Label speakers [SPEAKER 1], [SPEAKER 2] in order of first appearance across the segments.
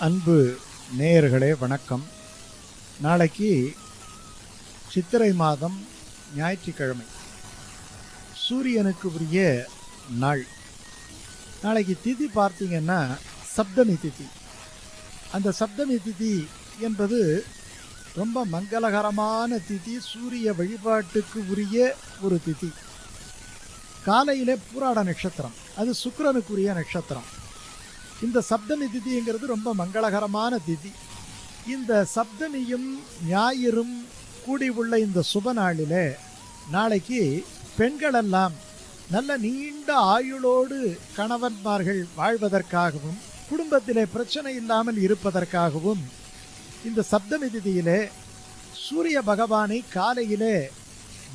[SPEAKER 1] அன்பு நேயர்களே வணக்கம். நாளைக்கு சித்திரை மாதம் ஞாயிற்றுக்கிழமை. சூரியனுக்கு உரிய நாள். நாளைக்கு திதி பார்த்தீங்கன்னா சப்தமி திதி. அந்த சப்தமி திதி என்பது ரொம்ப மங்களகரமான திதி சூரிய வழிபாட்டுக்கு உரிய ஒரு திதி. காலையிலே பூராட நட்சத்திரம். அது சுக்கரனுக்குரிய நட்சத்திரம். இந்த சப்தமி திதிங்கிறது ரொம்ப மங்களகரமான திதி. இந்த சப்தமியும் ஞாயிறும் கூடி உள்ள இந்த சுப நாளிலே நாளைக்கு பெண்களெல்லாம் நல்ல நீண்ட ஆயுளோடு கணவன்மார்கள் வாழ்வதற்காகவும் குடும்பத்திலே பிரச்சனை இல்லாமல் இருப்பதற்காகவும் இந்த சப்தமி திதியிலே சூரிய பகவானை காலையிலே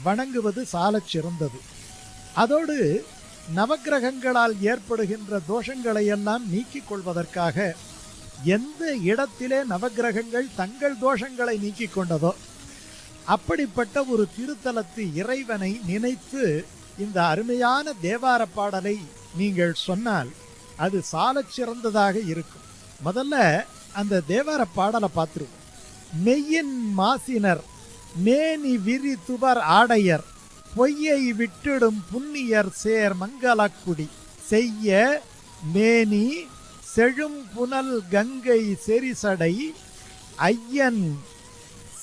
[SPEAKER 1] வணங்குவது சாலச் சிறந்தது அதோடு நவக்கிரகங்களால் ஏற்படுகின்ற தோஷங்களை எல்லாம் நீக்கிக் கொள்வதற்காக எந்த இடத்திலே நவக்கிரகங்கள் தங்கள் தோஷங்களை நீக்கிக் கொண்டதோ அப்படிப்பட்ட ஒரு திருத்தலத்து இறைவனை நினைத்து இந்த அருமையான தேவார பாடலை நீங்கள் சொன்னால் அது சாலச் சிறந்ததாக இருக்கும். முதல்ல அந்த தேவார பாடலை பார்த்துருவோம். மெய்யின் மாசினர் மேனி விரி துவர் ஆடையர் பொய்யை விட்டிடும் புண்ணியர் சேர் மங்களக்குடி. செய்ய மேனி செழும் புனல் கங்கை செரிசடை ஐயன்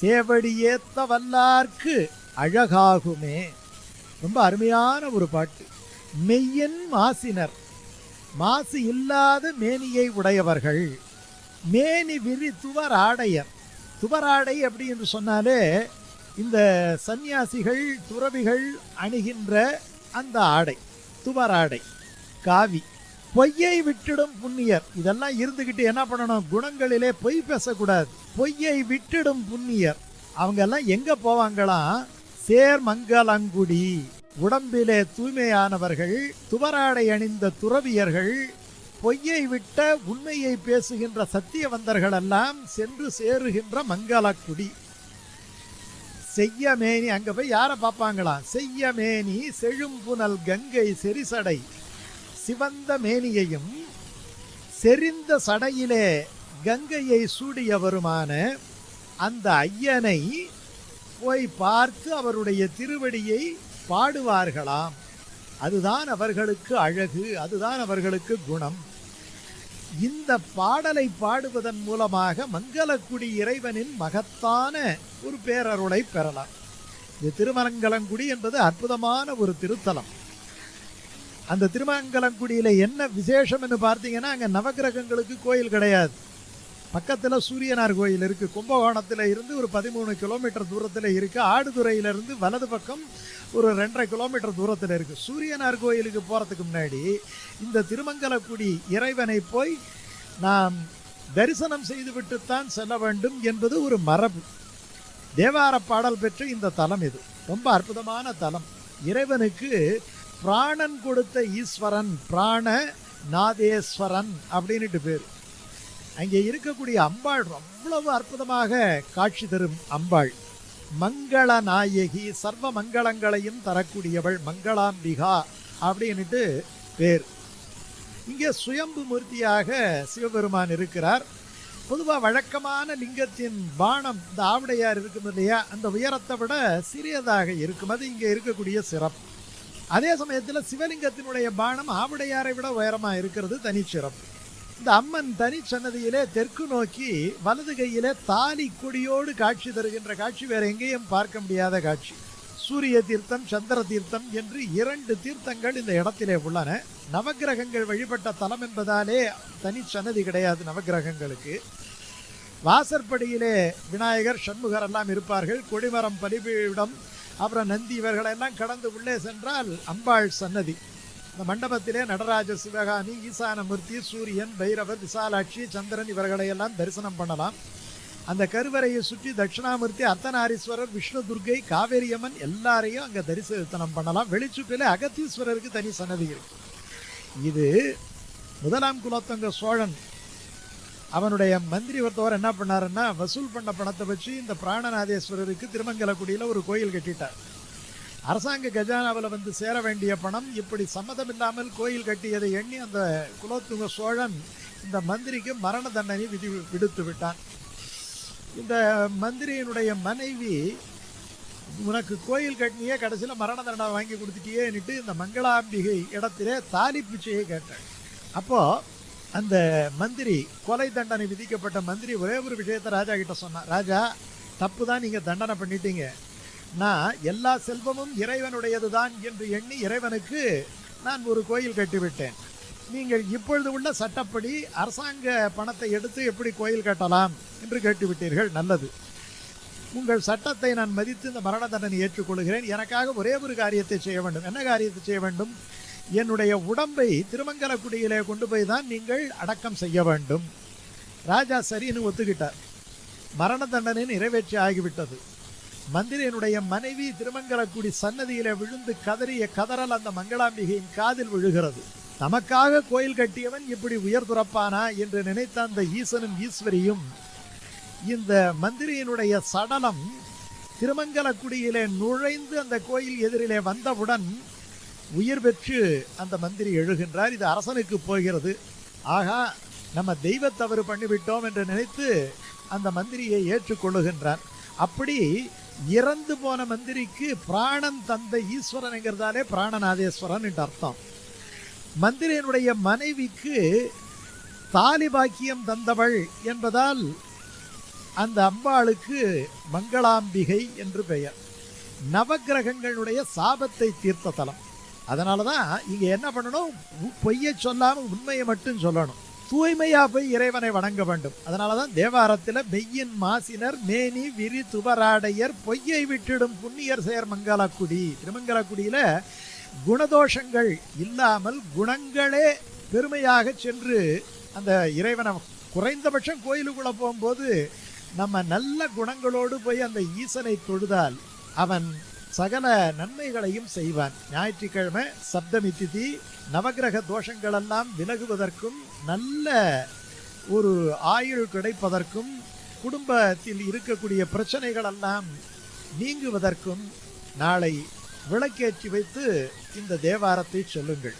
[SPEAKER 1] சேவடியேத்த வல்லார்க்கு அழகாகுமே. ரொம்ப அருமையான ஒரு பாட்டு. மெய்யன் மாசினர். மாசு இல்லாத மேனியை உடையவர்கள். மேனி விரி துவராடையர். துவராடை அப்படி என்று சொன்னாலே இந்த சந்நியாசிகள் துறவிகள் அணிகின்ற அந்த ஆடை துவராடை காவி பொய்யை விட்டிடும் புண்ணியர். இதெல்லாம் இருந்துக்கிட்டு என்ன பண்ணணும்? குணங்களிலே பொய் பேசக்கூடாது. பொய்யை விட்டிடும் புண்ணியர். அவங்க எல்லாம் எங்க போவாங்களாம் சேர்மங்கலங்குடி உடம்பிலே தூய்மையானவர்கள் துவராடை அணிந்த துறவியர்கள் பொய்யை விட்ட உண்மையை பேசுகின்ற சத்தியவந்தர்கள் எல்லாம் சென்று சேருகின்ற மங்களக்குடி செய்யமேனி அங்க போய் யாரை பார்ப்பாங்களாம் செய்யமேனி செழும்புனல் கங்கை செரிசடை. சிவந்த மேனியையும் செறிந்த சடையிலே கங்கையை சூடியவருமான அந்த ஐயனை போய் பார்த்து அவருடைய திருவடியை பாடுவார்களாம். அதுதான் அவர்களுக்கு அழகு அதுதான் அவர்களுக்கு குணம். இந்த பாடலை பாடுவதன் மூலமாக மங்களக்குடி இறைவனின் மகத்தான ஒரு பேரருளை பெறலாம். இது திருமங்கலங்குடி என்பது அற்புதமான ஒரு திருத்தலம். அந்த திருமங்கலங்குடியில் என்ன விசேஷம்னு பார்த்தீங்கன்னா அங்கே நவக்கிரகங்களுக்கு கோயில் கிடையாது. பக்கத்தில் சூரியனார் கோயில் இருக்குது கும்பகோணத்தில் இருந்து ஒரு பதிமூணு கிலோமீட்டர் தூரத்தில் இருக்குது ஆடுதுறையிலேருந்து வலது பக்கம் ஒரு ரெண்டரை கிலோமீட்டர் தூரத்தில் இருக்குது சூரியனார் கோயிலுக்கு போகிறதுக்கு முன்னாடி இந்த திருமங்கலக்குடி இறைவனை போய் நாம் தரிசனம் செய்துவிட்டுத்தான் செல்ல வேண்டும் என்பது ஒரு மரபு. தேவார பாடல் பெற்ற இந்த தலம் இது. ரொம்ப அற்புதமான தலம். இறைவனுக்கு பிராணன் கொடுத்த ஈஸ்வரன் பிராண நாதேஸ்வரன் அப்படின்ட்டு பேர். அங்கே இருக்கக்கூடிய அம்பாள் அவ்வளவு அற்புதமாக காட்சி தரும் அம்பாள். மங்கள நாயகி சர்வ மங்களங்களையும் தரக்கூடியவள் மங்களாம்பிகா அப்படின்ட்டு பேர். இங்கே சுயம்பு மூர்த்தியாக சிவபெருமான் இருக்கிறார். பொதுவாக வழக்கமான லிங்கத்தின் பானம் இந்த ஆவிடையார் இருக்கும் இல்லையா? அந்த உயரத்தை விட சிறியதாக இருக்கும். அது இங்கே இருக்கக்கூடிய சிறப்பு. அதே சமயத்தில் சிவலிங்கத்தினுடைய பானம் ஆவுடையாரை விட உயரமாக இருக்கிறது தனிச்சிறப்பு இந்த அம்மன் தனிச்சன்னதியிலே தெற்கு நோக்கி வலது கையிலே தாலி கொடியோடு காட்சி தருகின்ற காட்சி வேற எங்கேயும் பார்க்க முடியாத காட்சி. சூரிய தீர்த்தம் சந்திர தீர்த்தம் என்று இரண்டு தீர்த்தங்கள் இந்த இடத்திலே உள்ளன. நவக்கிரகங்கள் வழிபட்ட தலம் என்பதாலே தனி சன்னதி கிடையாது நவக்கிரகங்களுக்கு. வாசற்படியிலே விநாயகர் சண்முகர் எல்லாம் இருப்பார்கள். கொடிமரம் பலிபீடம் அப்புறம் நந்தி இவர்களெல்லாம் கடந்து உள்ளே சென்றால் அம்பாள் சன்னதி. இந்த மண்டபத்திலே நடராஜ சிவகாமி ஈசானமூர்த்தி சூரியன் பைரவர் விசாலாட்சி சந்திரன் இவர்களையெல்லாம் தரிசனம் பண்ணலாம். அந்த கருவறையை சுற்றி தட்சிணாமூர்த்தி அர்த்தநாரீஸ்வரர் விஷ்ணு துர்கை காவேரியம்மன் எல்லாரையும் அங்கே தரிசனம் பண்ணலாம். வெளிச்சுப்பில் அகத்தீஸ்வரருக்கு தனி சன்னதி இருக்கு. இது முதலாம் குலத்தங்க சோழன். அவனுடைய மந்திரி ஒருத்தவர் என்ன பண்ணாருன்னா வசூல் பண்ண பணத்தை வச்சு இந்த பிராணநாதேஸ்வரருக்கு திருமங்கலக்குடியில் ஒரு கோயில் கட்டிட்டார். அரசாங்க கஜானாவில் வந்து சேர வேண்டிய பணம் இப்படி சம்மதம் இல்லாமல் கோயில் கட்டியதை எண்ணி அந்த குலோத்துங்க சோழன் இந்த மந்திரிக்கு மரண தண்டனை விதி விடுத்து விட்டான். இந்த மந்திரியினுடைய மனைவி உனக்கு கோயில் கட்டினியே கடைசியில் மரண தண்டனை வாங்கி கொடுத்துட்டியேன்னுட்டு இந்த மங்களாம்பிகை இடத்திலே தாலி பிச்சையை கேட்டாள். அப்போது அந்த மந்திரி கொலை தண்டனை விதிக்கப்பட்ட மந்திரி ஒரே ஒரு விஷயத்தை ராஜா கிட்ட சொன்னான். ராஜா தப்பு தான் நீங்கள் தண்டனை பண்ணிட்டீங்க. நான் எல்லா செல்வமும் இறைவனுடையது தான் என்று எண்ணி இறைவனுக்கு நான் ஒரு கோயில் கட்டிவிட்டேன். நீங்கள் இப்பொழுது உள்ள சட்டப்படி அரசாங்க பணத்தை எடுத்து எப்படி கோயில் கட்டலாம் என்று கேட்டுவிட்டீர்கள் நல்லது. உங்கள் சட்டத்தை நான் மதித்து இந்த மரண தண்டனை ஏற்றுக்கொள்கிறேன். எனக்காக ஒரே ஒரு காரியத்தை செய்ய வேண்டும். என்ன காரியத்தை செய்ய வேண்டும்? என்னுடைய உடம்பை திருமங்கலக்குடியிலே கொண்டு போய் தான் நீங்கள் அடக்கம் செய்ய வேண்டும். ராஜா சரின்னு ஒத்துக்கிட்டார். மரண தண்டனை நிறைவேற்றி ஆகிவிட்டது. மந்திரியனுடைய மனைவி திருமங்கலக்குடி சன்னதியிலே விழுந்து கதறிய கதறல் அந்த மங்களாம்பிகையின் காதில் விழுகிறது. நமக்காக கோயில் கட்டியவன் இப்படி உயர் துறப்பானா? என்று நினைத்த அந்த ஈசனும் ஈஸ்வரியும் இந்த மந்திரியினுடைய சடலம் திருமங்கலக்குடியிலே நுழைந்து அந்த கோயில் எதிரிலே வந்தவுடன் உயிர் பெற்று அந்த மந்திரி எழுகின்றார். இது அரசனுக்கு போகிறது. ஆகா நம்ம தெய்வ தவறு பண்ணிவிட்டோம் என்று நினைத்து அந்த மந்திரியை ஏற்றுக்கொள்ளுகின்றார் அப்படி இறந்து போன மந்திரிக்கு பிராணன் தந்த ஈஸ்வரனுங்கிறதாலே பிராணநாதேஸ்வரன் என்று அர்த்தம். மந்திரியனுடைய மனைவிக்கு தாலி பாக்கியம் தந்தவள் என்பதால் அந்த அம்பாளுக்கு மங்களாம்பிகை என்று பெயர். நவக்கிரகங்களுடைய சாபத்தை தீர்த்த தலம். அதனால தான் இங்கே என்ன பண்ணணும்? உ- பொய்யை சொல்லாமல் உண்மையை மட்டும் சொல்லணும். தூய்மையா போய் இறைவனை வணங்க வேண்டும். அதனாலதான் தேவாரத்தில் மெய்யின் மாசினர் மேனி விரி துபராடையர் பொய்யை விட்டிடும் புண்ணியர் செயர் மங்கலக்குடி. திருமங்கலக்குடியில குணதோஷங்கள் இல்லாமல் குணங்களே பெருமையாக சென்று அந்த இறைவனை குறைந்தபட்சம் கோயிலுக்குள்ள போகும்போது நம்ம நல்ல குணங்களோடு போய் அந்த ஈசனை தொழுதால் அவன் சகல நன்மைகளையும் செய்வான். ஞாயிற்றுக்கிழமை சப்தமி திதி நவக்கிரக தோஷங்களெல்லாம் விலகுவதற்கும் நல்ல ஒரு ஆயுள் கிடைப்பதற்கும் குடும்பத்தில் இருக்கக்கூடிய பிரச்சனைகளெல்லாம் நீங்குவதற்கும் நாளை விளக்கேற்றி வைத்து இந்த தேவாரத்தை சொல்லுங்கள்.